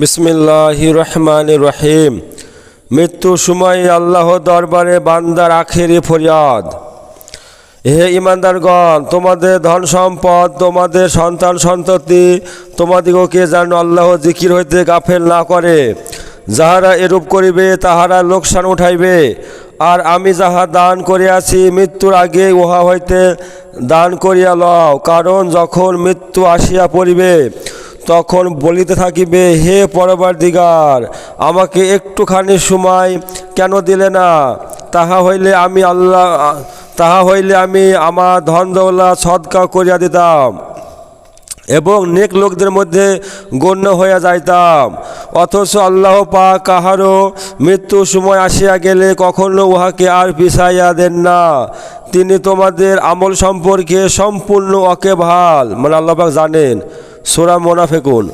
বিসমিল্লাহ রহমান রহিম মৃত্যুর সময় আল্লাহ দরবারে বান্দার আখেরি ফরিয়াদ। হে ইমানদারগণ তোমাদের ধন সম্পদ তোমাদের সন্তান সন্ততি, তোমাদিগকে যেন আল্লাহ জিকির হইতে গাফেল না করে, যাহারা এরূপ করিবে তাহারা লোকসান উঠাইবে। আর আমি যাহা দান করিয়াছি মৃত্যুর আগে উহা হইতে দান করিয়া লও, কারণ যখন মৃত্যু আসিয়া পড়িবে তখন বলিতে থাকিবে, হে পরবার দিগার আমাকে একটুখানি সময় কেন দিলে না? তাহা হইলে আমি আল্লাহ, তাহা হইলে আমি আমার ধন দৌলা সদকা করিয়া দিতাম এবং নেক লোকদের মধ্যে গণ্য হইয়া যাইতাম। অথচ আল্লাহ পা কাহারও মৃত্যু সময় আসিয়া গেলে কখনো উহাকে আর পিছাইয়া দেন না। তিনি তোমাদের আমল সম্পর্কে সম্পূর্ণ অকেভাল মানে আল্লাহ পাক জানেন। সোরা মোনাফেকুন।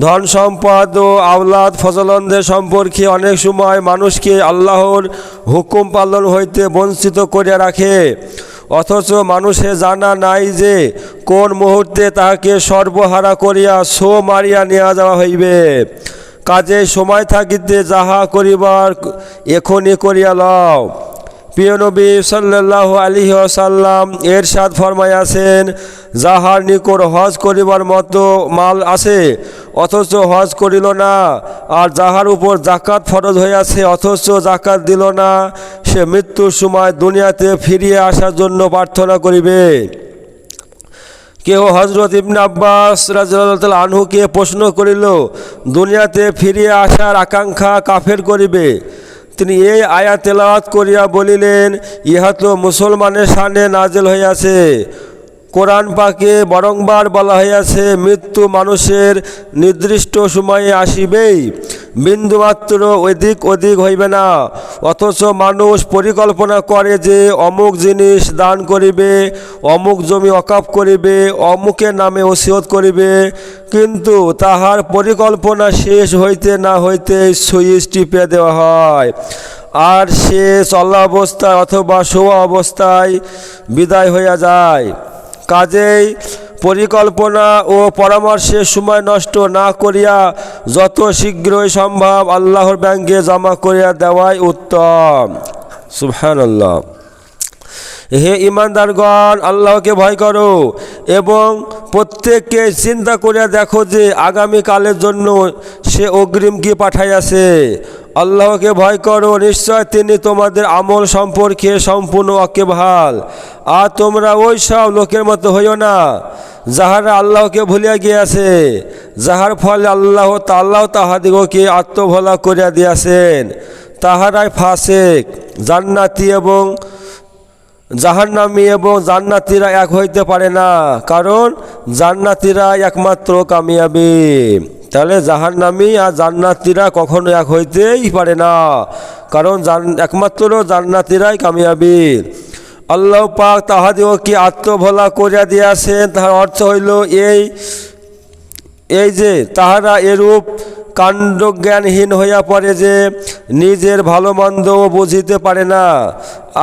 ধন সম্পদ ও আওলাদ ফজলনদের সম্পর্কে অনেক সময় মানুষকে আল্লাহর হুকুম পালন হইতে বঞ্চিত করিয়া রাখে। অথচ মানুষে জানা নাই যে কোন মুহূর্তে তাহাকে সর্বহারা করিয়া সো মারিয়া নেওয়া যাওয়া হইবে। কাজে সময় থাকিতে যাহা করিবার এখনই করিয়া লও। প্রিয় নবী সাল্লাহ আলী সাল্লাম এর সাদ ফরমাইয়াছেন যাহার নিকট হজ করিবার মতো মাল আছে, অথচ হজ করিল না, আর যাহার উপর জাকাত ফরজ হইয়াছে, অথচ জাকাত দিল না, সে মৃত্যুর সময় দুনিয়াতে ফিরিয়ে আসার জন্য প্রার্থনা করিবে। কেহ হজরত ইবনে আব্বাস রাজাল আনহুকে প্রশ্ন করিল, দুনিয়াতে ফিরিয়ে আসার আকাঙ্ক্ষা কাফের করিবে? তিনি এই আয়া তেলাওয়াত করিয়া বলিলেন ইহা তো মুসলমানের সামনে নাজেল হইয়াছে। কোরআন পাকে বরংবার বলা হইয়াছে, মৃত্যু মানুষের নির্দিষ্ট সময়ে আসিবেই। বিন্দুমাত্র অধিক অধিক হইবে না। অথচ মানুষ পরিকল্পনা করে যে অমুক জিনিস দান করিবে, অমুক জমি অকাপ করিবে, অমুকের নামে ওসিয়ত করিবে, কিন্তু তাহার পরিকল্পনা শেষ হইতে না হইতে সুইচ টিপে দেওয়া হয়। আর সে চলা অবস্থায় অথবা শোয়া অবস্থায় বিদায় হইয়া যায়। কাজেই পরিকল্পনা ও পরামর্শের সময় নষ্ট না করিয়া যত শীঘ্রই সম্ভব আল্লাহর ব্যাংকে জমা করিয়া দেওয়াই উত্তম। সুবহান আল্লাহ হে ইমানদারগণ আল্লাহকে ভয় করো এবং প্রত্যেককে চিন্তা করিয়া দেখো যে আগামীকালের জন্য সে অগ্রিম কি পাঠাইয়াছে। আল্লাহকে ভয় করো, নিশ্চয় তিনি তোমাদের আমল সম্পর্কে সম্পূর্ণ অকেভাল আর তোমরা ওই সব লোকের মতো হইও না, যাহারা আল্লাহকে ভুলিয়া গিয়াছে, যাহার ফলে আল্লাহ আল্লাহ তাহাদিগকে আত্মভোলা করিয়া দিয়াছেন। তাহারাই ফাসেক, জান্নাতি এবং জাহান্নামী এবং জান্নাতিরা এক হইতে পারে না, কারণ জান্নাতিরা একমাত্র কামিয়াবি। তাহলে জাহান্নামী আর জান্নাতিরা কখনো এক হইতেই পারে না। কারণ একমাত্র জান্নাতিরাই কামিয়াবি। আল্লাহ পাক তাহাদিওকে আত্মভোলা করিয়া দিয়াছেন। তাহার অর্থ হইল এই এই যে তাহারা এরূপ কাণ্ডজ্ঞানহীন হইয়া পড়ে যে নিজের ভালো মন্দও বুঝিতে পারে না।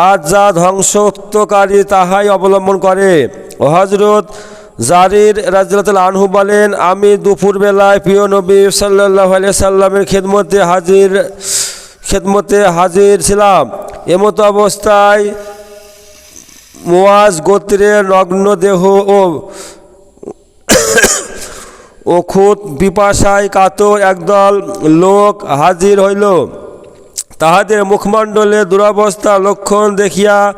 আর যা ধ্বংসত্বকারী তাহাই অবলম্বন করে। হজরত জারির রাজরাতুল আনহু বলেন, আমি দুপুরবেলায় প্রিয় নবী সাল্লাহ সাল্লামের খেদমতে হাজির খেদমতে হাজির ছিলাম। এমতো অবস্থায় মোয়াজ গোত্রের নগ্ন দেহ ও অখুত বিপাশায় কাতর একদল লোক হাজির হইল। তাহাদের মুখমণ্ডলে দুরবস্থা লক্ষণ দেখিয়া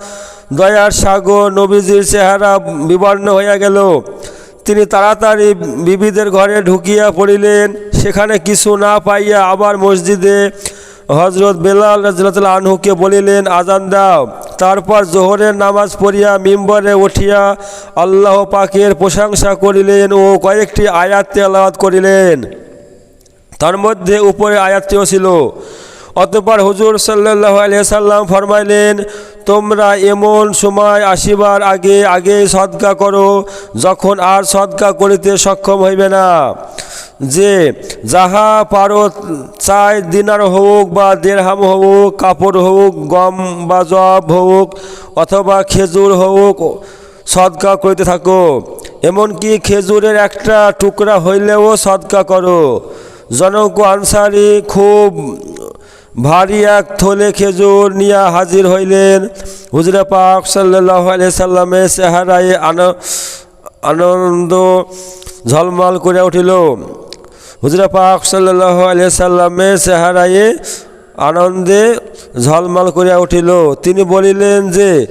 দয়ার সাগর, নবীজির চেহারা বিবর্ণ হইয়া গেল। তিনি তাড়াতাড়ি বিবিদের ঘরে ঢুকিয়া পড়িলেন। সেখানে কিছু না পাইয়া আবার মসজিদে হজরত বেলাল রাজুল্লাহ আনহুকে বলিলেন আজান দাও। তারপর জোহরের নামাজ পড়িয়া মিম্বরে উঠিয়া আল্লাহ পাকের প্রশংসা করিলেন ও কয়েকটি আয়াত তেলাওয়াত করিলেন। তার মধ্যে উপরে আয়াতটিও ছিল। অতপর হুজুর সাল্লাহ আলিয়া সাল্লাম ফরমাইলেন তোমরা এমন সময় আসিবার আগে আগে সদকা করো, যখন আর সদকা করিতে সক্ষম হইবে না। যে যাহা পারো চাই দিনার হোক বা দেড়হাম হোক, কাপড় হোক, গম বা জব হোক, অথবা খেজুর হোক, সদকা করিতে থাকো। এমনকি খেজুরের একটা টুকরা হইলেও সদকা করো। জনক আনসারি খুব ভারী এক থলে খেজুর নিয়ে হাজির হইলেন। হুজরে পাক সাল্লাহ সাল্লামের আন- আনন্দ ঝলমল করে উঠিল। হুজরা পাক সাল্লাহ সাল্লামের চেহারায় আনন্দে ঝলমল করিয়া উঠিল। তিনি বলিলেন যে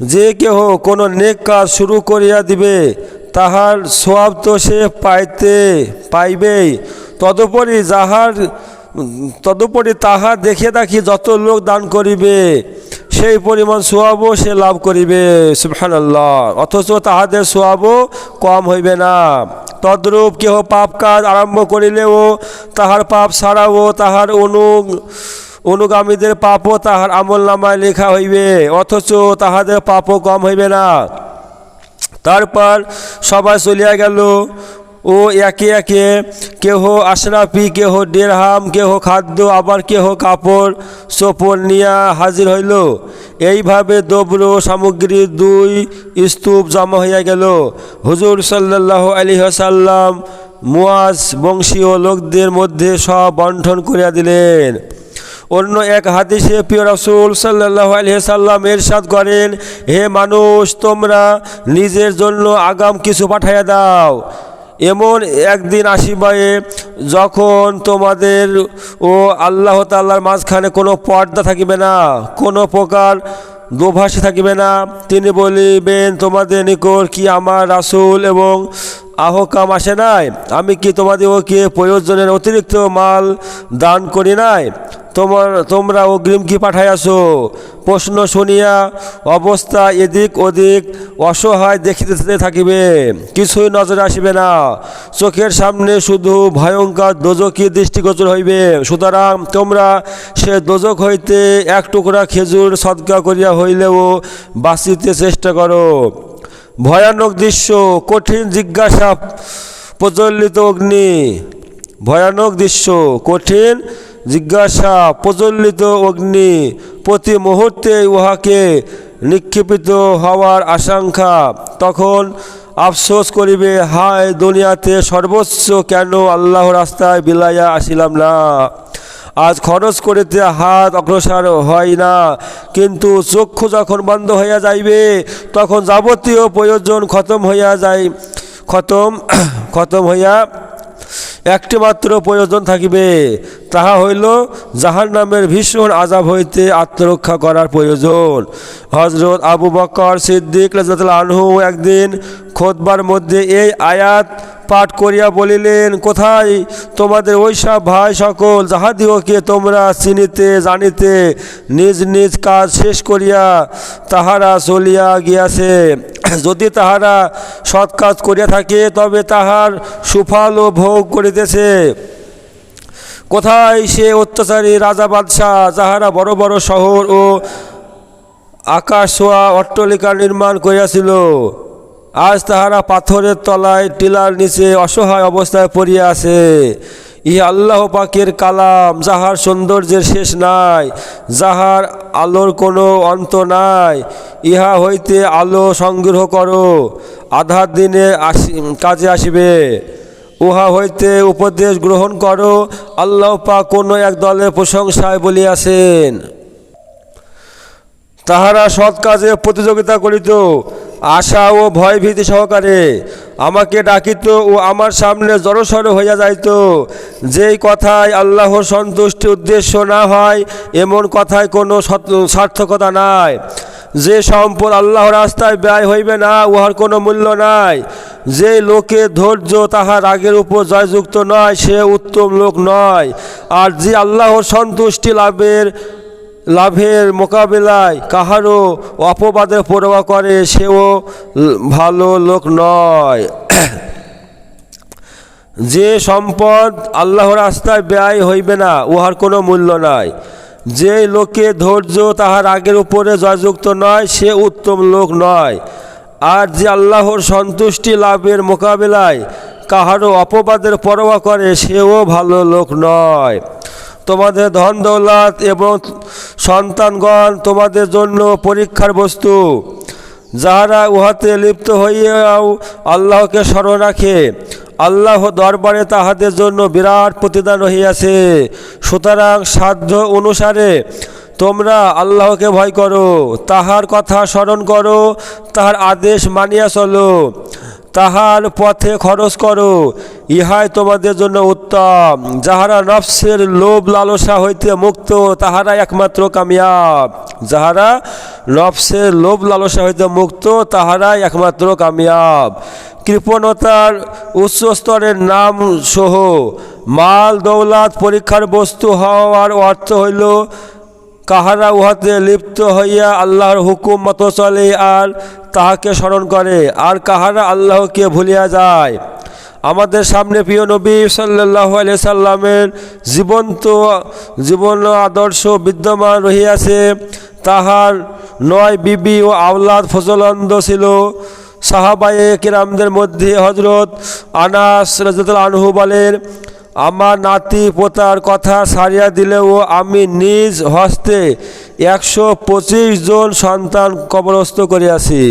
যে কেহ কোনো নেক কাজ শুরু করিয়া দিবে, তাহার সোয়াব তো সে পাইতে, পাইবেই। তদুপরি যাহার তদুপরি তাহা দেখে দেখি যত লোক দান করিবে, সেই পরিমাণ সোয়াবও সে লাভ করিবে, সুবহানাল্লাহ। অথচ তাহাদের সোয়াবও কম হইবে না। তদ্রূপ কেহ পাপ কাজ আরম্ভ করিলেও তাহার পাপ ছাড়াও তাহার অনু অনুগামীদের পাপও তাহার আমল নামায় লেখা হইবে, অথচ তাহাদের পাপও কম হইবে না। তারপর সবাই চলিয়া গেল। ও একে একে, কেহ আশরাফি, কেহ ডেরহাম কেহ খাদ্য, আবার কেহ কাপড় সোপর নিয়া হাজির হইল। এইভাবে দ্রব্য সামগ্রী দুই স্তূপ জমা হইয়া গেল। হুজুর সাল্লাহ আলী সাল্লাম মুয়াজ বংশীয় লোকদের মধ্যে সব বন্টন করিয়া দিলেন। অন্য এক হাদিসে প্রিয় রাসূল সাল্লাহ সাল্লাম এরশাদ করেন, হে মানুষ, তোমরা নিজের জন্য আগাম কিছু পাঠাইয়া দাও। এমন একদিন আসিবায়ে যখন তোমাদের ও আল্লাহ তাল্লার মাঝখানে কোনো পর্দা থাকিবে না, কোনো প্রকার দোভাষী থাকিবে না, তিনি বলিবেন, তোমাদের নিকট কি আমার রাসূল এবং আহকাম আসে নাই? আমি কি তোমাদের ওকে প্রয়োজনের অতিরিক্ত মাল দান করি নাই? তোমার, তোমরা অগ্রিম কি পাঠাইয়াছো? প্রশ্ন শুনিয়া অবস্থা এদিক ওদিক অসহায় দেখিতে থাকিবে। কিছুই নজরে আসিবে না। চোখের সামনে শুধু ভয়ঙ্কর দোজকি দৃষ্টিগোচর হইবে। সুতরাং তোমরা সে দোজক হইতে এক টুকরা খেজুর সদকা করিয়া হইলেও বাঁচিতে চেষ্টা করো। ভয়ানক দৃশ্য, কঠিন জিজ্ঞাসা, প্রজ্বলিত অগ্নি। ভয়ানক দৃশ্য, কঠিন জিজ্ঞাসা প্রজ্বলিত অগ্নি প্রতি মুহূর্তে উহাকে নিক্ষেপিত হওয়ার আশঙ্কা। তখন আফসোস করিবে, হায় দুনিয়াতে সর্বোচ্চ কেন আল্লাহ রাস্তায় বিলাইয়া আসিলাম না? আজ খরচ করিতে হাত অগ্রসর হয় না, কিন্তু চক্ষু যখন বন্ধ হইয়া যাইবে, তখন যাবতীয় প্রয়োজন খতম হইয়া যায়, খতম খতম হইয়া একটি মাত্র প্রয়োজন থাকিবে। তাহা হইল জাহান নামের ভীষণ আজাব হইতে আত্মরক্ষা করার প্রয়োজন। হজরত আবু বকর সিদ্দিক আনহু একদিন খোদবার মধ্যে এই আয়াত পাঠ করিয়া বলিলেন, কোথায় তোমাদের ওইসব ভাই সকল যাহাদিওকে তোমরা চিনিতে, জানিতে নিজ নিজ কাজ শেষ করিয়া তাহারা চলিয়া গিয়াছে? যদি তাহারা সৎ কাজ করিয়া থাকে, তবে তাহার সুফল ও ভোগ করিতেছে। কোথায় সে অত্যাচারী রাজা বাদশাহ? যাহারা বড় বড় শহর ও আকাশ ছোঁয়া অট্টলিকা নির্মাণ করিয়াছিল, আজ তাহারা পাথরের তলায় টিলার নিচে অসহায় অবস্থায় পড়িয়া আছে। ইহা আল্লাহ পাকের কালাম, যাহার সৌন্দর্যের শেষ নাই, যাহার আলোর কোনো অন্ত নাই। ইহা হইতে আলো সংগ্রহ করো, আধার দিনে আসি, কাজে আসিবে। উহা হইতে উপদেশ গ্রহণ করো, আল্লাহ পাক কোনো এক দলের প্রশংসায় বলিয়াছেন। তাহারা সৎ কাজে প্রতিযোগিতা করিত, আশা ও ভয় ভীতি সহকারে আমাকে ডাকিত ও আমার সামনে জড়সড় হইয়া যাইত। যেই কথায় আল্লাহর সন্তুষ্টি উদ্দেশ্য না হয়, এমন কথায় কোনো সার্থকতা নাই। যে সম্পদ আল্লাহ রাস্তায় ব্যয় হইবে না, উহার কোনো মূল্য নাই। যে লোকে ধৈর্য তাহার রাগের উপর জয়যুক্ত নয়, সে উত্তম লোক নয়। আর যে আল্লাহর সন্তুষ্টি লাভের লাভের মোকাবিলায় কাহারও অপবাদের পরোয়া করে, সেও ভালো লোক নয়। যে সম্পদ আল্লাহর রাস্তায় ব্যয় হইবে না, উহার কোনো মূল্য নাই। যে লোকে ধৈর্য তাহার আগের উপরে জয়যুক্ত নয়, সে উত্তম লোক নয়। আর যে আল্লাহর সন্তুষ্টি লাভের মোকাবিলায় কাহারও অপবাদের পরোয়া করে, সেও ভালো লোক নয়। তোমাদের ধন দৌলত এবং সন্তানগণ তোমাদের জন্য পরীক্ষার বস্তু। যাহারা উহাতে লিপ্ত হইয়াও আল্লাহকে স্মরণ রাখে, আল্লাহ দরবারে তাহাদের জন্য বিরাট প্রতিদান রহিয়াছে। সুতরাং সাধ্য অনুসারে তোমরা আল্লাহকে ভয় করো, তাহার কথা স্মরণ করো, তাহার আদেশ মানিয়া চলো, তাহার পথে খরচ করো, ইহাই তোমাদের জন্য উত্তম। যাহারা নফসের লোভ লালসা হইতে মুক্ত তাহারা একমাত্র কামিয়াব। যাহারা নফসের লোভ লালসা হইতে মুক্ত, তাহারাই একমাত্র কামিয়াব। কৃপণতার উচ্চ স্তরের নাম সহ, মাল দৌলাত পরীক্ষার বস্তু হওয়ার অর্থ হইল কাহারা উহাতে লিপ্ত হইয়া আল্লাহর হুকুম মতো চলে আর তাহাকে স্মরণ করে, আর কাহারা আল্লাহকে ভুলিয়া যায়। আমাদের সামনে প্রিয় নবী সাল্লাহ আলিয়া সাল্লামের জীবন্ত জীবন আদর্শ বিদ্যমান রহিয়াছে। তাহার নয় বিবি ও আওলাদ ফজলন্দ ছিল। সাহাবায়ে কিরামদের মধ্যে হজরত আনাস রাজাতুল আনহু বলেন আমার নাতি পোতার কথা সারিয়া দিলেও আমি নিজ হস্তে একশো পঁচিশ জন সন্তান কবরস্থ করিয়াছি।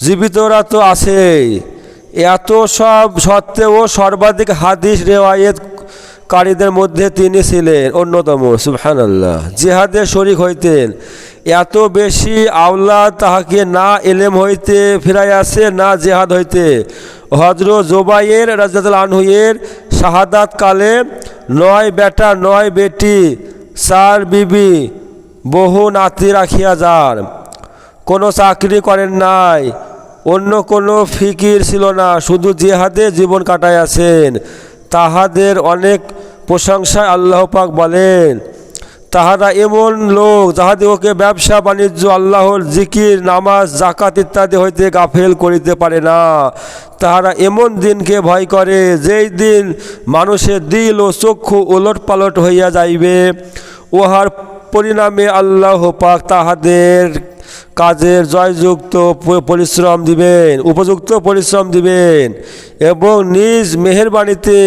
জীবিতরা তো আছেই। এত সব সত্ত্বেও সর্বাধিক হাদিস রেওয়ায়েত কারীদের মধ্যে তিনি ছিলেন অন্যতম সুবহান আল্লাহ জিহাদে শরিক হইতেন। এত বেশি আওলাদ তাহাকে না এলেম হইতে ফিরাইয়াছে, না জেহাদ হইতে। হজরত জোবাইয়ের রাজাতুল আনহুয়ের শাহাদাত কালে নয় বেটা, নয় বেটি, চার বিবি, বহু নাতি রাখিয়া যান। কোনো চাকরি করেন নাই, অন্য কোনো ফিকির ছিল না, শুধু জিহাদে জীবন কাটাইয়াছেন। তাহাদের অনেক প্রশংসায় আল্লাহ পাক বলেন তাহারা এমন লোক যাহাদিওকে ব্যবসা, বাণিজ্য, আল্লাহর জিকির, নামাজ জাকাত ইত্যাদি হইতে গাফেল করিতে পারে না। তাহারা এমন দিনকে ভয় করে যেই দিন মানুষের দিল ও চক্ষু ওলট পালট হইয়া যাইবে। উহার পরিণামে আল্লাহ পাক তাহাদের কাজের জয়যুক্ত পরিশ্রম দিবেন, উপযুক্ত পরিশ্রম দিবেন এবং নিজ মেহেরবাণীতে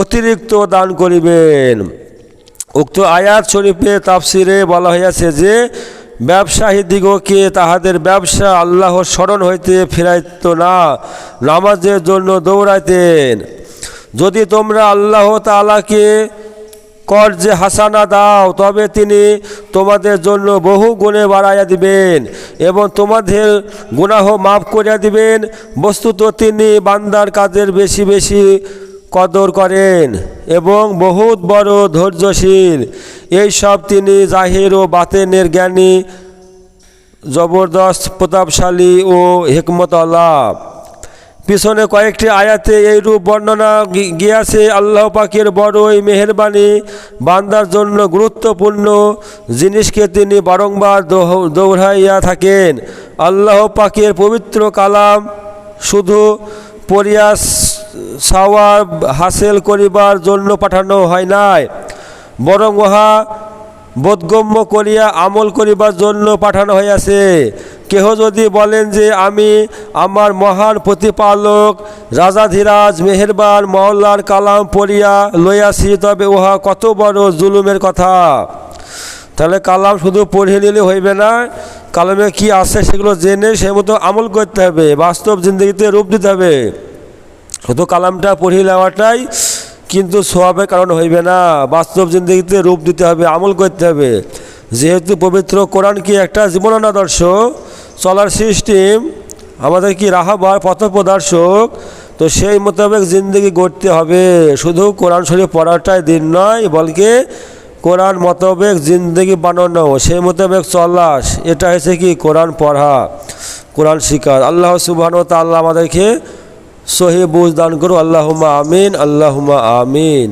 অতিরিক্ত দান করিবেন। উক্ত আয়াত শরীফে তাফসিরে বলা হইয়াছে যে, ব্যবসায়ী দিগকে তাহাদের ব্যবসা আল্লাহর স্মরণ হইতে ফিরাইত না, নামাজের জন্য দৌড়াইতেন। যদি তোমরা আল্লাহ তালাকে কর যে হাসানা দাও, তবে তিনি তোমাদের জন্য বহু গুণে বাড়াইয়া দিবেন এবং তোমাদের গুনাহ মাফ করিয়া দিবেন। বস্তুত তিনি বান্দার কাজের বেশি বেশি কদর করেন এবং বহুত বড় ধৈর্যশীল। এই সব তিনি জাহির ও বাতেনের জ্ঞানী, জবরদস্ত, প্রতাপশালী ও হেকমত আল্লাহ পিছনে কয়েকটি আয়াতে এই রূপ বর্ণনা গিয়াছে, আল্লাহ পাকের বড়ই মেহেরবানি বান্দার জন্য গুরুত্বপূর্ণ জিনিসকে তিনি বারংবার দৌড়াইয়া থাকেন। আল্লাহ পাকের পবিত্র কালাম শুধু পরিয়া সাওয়াব হাসিল করিবার জন্য পাঠানো হয় নাই, বরং উহা বোধগম্য করিয়া আমল করিবার জন্য পাঠানো হইয়াছে। কেহ যদি বলেন যে আমি আমার মহান প্রতিপালক, রাজাধিরাজ, মেহেরবান, মহল্লার কালাম পড়িয়া লইয়াছি, তবে উহা কত বড় জুলুমের কথা। তাহলে কালাম শুধু পড়ে নিলে হইবে না, কালামে কি আছে সেগুলো জেনে সে মতো আমল করতে হবে, বাস্তব জিন্দগিতে রূপ দিতে হবে। শুধু কালামটা পড়িয়ে নেওয়াটাই কিন্তু সোয়াবের কারণ হইবে না। বাস্তব জিন্দগিতে রূপ দিতে হবে, আমল করতে হবে। যেহেতু পবিত্র কোরআন কি একটা জীবন আদর্শ চলার সিস্টেম, আমাদের কি রাহাবার পথ প্রদর্শক তো সেই মোতাবেক জিন্দগি গড়তে হবে। শুধু কোরআন শরীফ পড়াটাই দিন নয়, বলকে কোরআন মোতাবেক জিন্দগি বানানো, সেই মোতাবেক চলাস এটা হয়েছে কি কোরআন পড়া, কোরআন শিকার। আল্লাহ সুবহান তাল্লাহ আমাদেরকে সহি বুঝ দান করো আল্লাহমা আমিন আল্লাহমা আমিন।